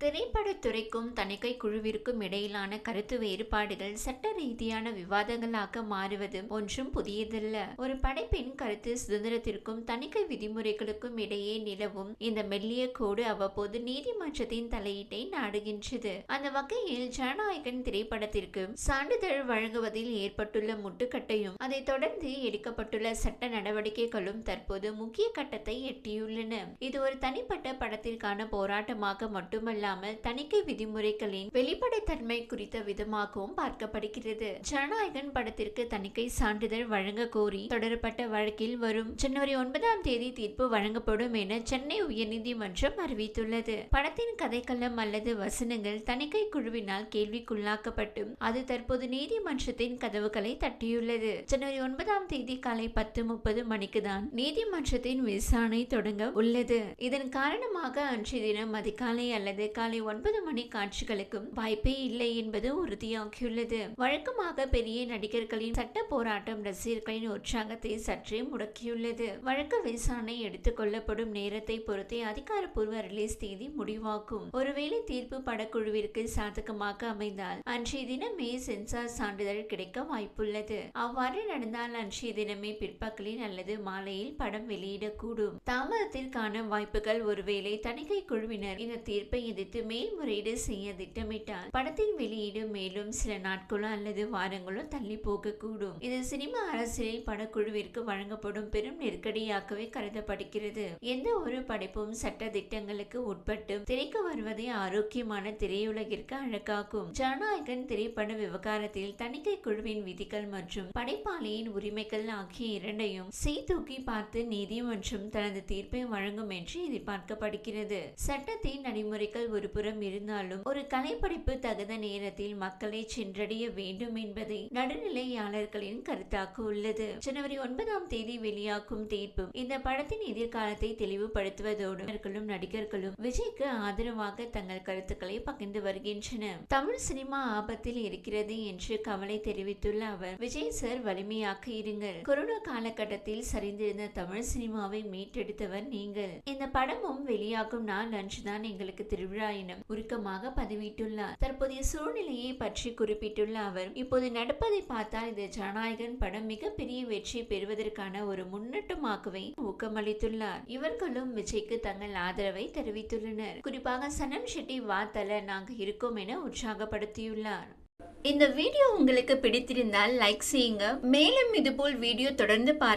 திரைப்படத்துறைக்கும் தணிக்கை குழுவிற்கும் இடையிலான கருத்து வேறுபாடுகள் சட்ட ரீதியான விவாதங்களாக மாறுவது ஒன்றும் புதியதல்ல. ஒரு படைப்பின் கருத்து சுதந்திரத்திற்கும் தணிக்கை விதிமுறைகளுக்கும் இடையே நிலவும் இந்த மெல்லிய கோடு அவ்வப்போது நீதிமன்றத்தின் தலையீட்டை நாடுகின்றது. அந்த வகையில் ஜனநாயகன் திரைப்படத்திற்கு சான்றிதழ் வழங்குவதில் ஏற்பட்டுள்ள முட்டுக்கட்டையும் அதைத் தொடர்ந்து எடுக்கப்பட்டுள்ள சட்ட நடவடிக்கைகளும் தற்போது முக்கிய கட்டத்தை எட்டியுள்ளன. இது ஒரு தனிப்பட்ட படத்திற்கான போராட்டமாக மட்டுமல்ல மட்டுமல்லாமல் தணிக்கை விதிமுறைகளின் வெளிப்படைத்தன்மை குறித்த விதமாகவும் பார்க்கப்படுகிறது. ஜனநாயகன் படத்திற்கு தணிக்கை சான்றிதழ் வழங்க கோரி தொடரப்பட்ட வழக்கில் வரும் ஜனவரி ஒன்பதாம் தேதி தீர்ப்பு வழங்கப்படும் என சென்னை உயர்நீதிமன்றம் அறிவித்துள்ளது. படத்தின் கதைக்களம் அல்லது வசனங்கள் தணிக்கை குழுவினால் கேள்விக்குள்ளாக்கப்பட்டும் அது தற்போது நீதிமன்றத்தின் கதவுகளை தட்டியுள்ளது. ஜனவரி ஒன்பதாம் தேதி காலை பத்து முப்பது மணிக்கு தான் நீதிமன்றத்தின் விசாரணை தொடங்க உள்ளது. இதன் காரணமாக அன்றைய தினம் அதிகாலை அல்லது காலை ஒன்பது மணி காட்சிகளுக்கும் வாய்ப்பே இல்லை என்பது உறுதியாகியுள்ளது. வழக்கமாக பெரிய நடிகர்களின் சட்ட போராட்டம் ரசிகர்களின் உற்சாகத்தை சற்றே முடக்கியுள்ளது. வழக்கு விசாரணை எடுத்துக் கொள்ளப்படும் நேரத்தை பொறுத்தே அதிகாரப்பூர்வ ரிலீஸ் தேதி முடிவாகும். ஒருவேளை தீர்ப்பு படக்குழுவிற்கு சாதகமாக அமைந்தால் அன்றைய தினமே சென்சார் சான்றிதழ் கிடைக்க வாய்ப்புள்ளது. அவ்வாறு நடந்தால் அன்றைய தினமே பிற்பகலில் அல்லது மாலையில் படம் வெளியிடக்கூடும். தாமதத்திற்கான வாய்ப்புகள் ஒருவேளை தணிக்கை குழுவினர் இந்த தீர்ப்பை எதிர்த்து மேல்முறையீடு செய்ய திட்டமிட்டால் படத்தின் வெளியீடு மேலும் சில நாட்களோ அல்லது வாரங்களோ தள்ளி போகக்கூடும். இது சினிமா அரசியலில் படக்குழுவிற்கு வழங்கப்படும் பெரும் நெருக்கடியாகவே கருதப்படுகிறது. எந்த ஒரு படைப்பும் சட்ட திட்டங்களுக்கு உட்பட்டு திரைக்கு வருவதே ஆரோக்கியமான திரையுலகிற்கு அழகாகும் ஜனநாயகன் திரைப்பட விவகாரத்தில் தணிக்கை குழுவின் விதிகள் மற்றும் படைப்பாளியின் உரிமைகள் ஆகிய இரண்டையும் சீர்தூக்கி பார்த்து நீதிமன்றம் தனது தீர்ப்பை வழங்கும் என்று எதிர்பார்க்கப்படுகிறது. சட்டத்தின் நடைமுறைகள் ஒரு புறம் இருந்தாலும் ஒரு கலைப்படைப்பு தகுந்த நேரத்தில் மக்களை சென்றடைய வேண்டும் என்பதை நடுநிலையாளர்களின் கருத்தாக உள்ளது. ஜனவரி ஒன்பதாம் தேதி வெளியாகும் தீர்ப்பு இந்த படத்தின் எதிர்காலத்தை தெளிவுபடுத்துவதோடு நடிகர்களும் விஜய்க்கு ஆதரவாக தங்கள் கருத்துக்களை பகிர்ந்து வருகின்றனர். தமிழ் சினிமா ஆபத்தில் இருக்கிறது என்று கவலை தெரிவித்துள்ள அவர் விஜய் சார் வலிமையாக இருங்கள். கொரோனா காலகட்டத்தில் சரிந்திருந்த தமிழ் சினிமாவை மீட்டெடுத்தவர் நீங்கள். இந்த படமும் வெளியாகும் நாள் அன்றுதான் எங்களுக்கு திருவிழா என உருக்கமாக பதிவிட்டுள்ளார். தற்போதைய சூழ்நிலையை பற்றி குறிப்பிட்டுள்ள அவர் இப்போது நடப்பதை பார்த்தால் இது ஜனநாயகன் படம் மிகப்பெரிய வெற்றி பெறுவதற்கான ஒரு முன்னேற்றமாகவே ஊக்கமளித்துள்ளார். இவர்களும் விஜய்க்கு தங்கள் ஆதரவை தெரிவித்துள்ளனர். குறிப்பாக சனம் ஷெட்டி வாத்தல நாங்கள் இருக்கோம் என உற்சாகப்படுத்தியுள்ளார். இந்த வீடியோ உங்களுக்கு பிடித்திருந்தால் லைக் செய்யுங்க. மேலும் இதுபோல் வீடியோ தொடர்ந்து பார்க்க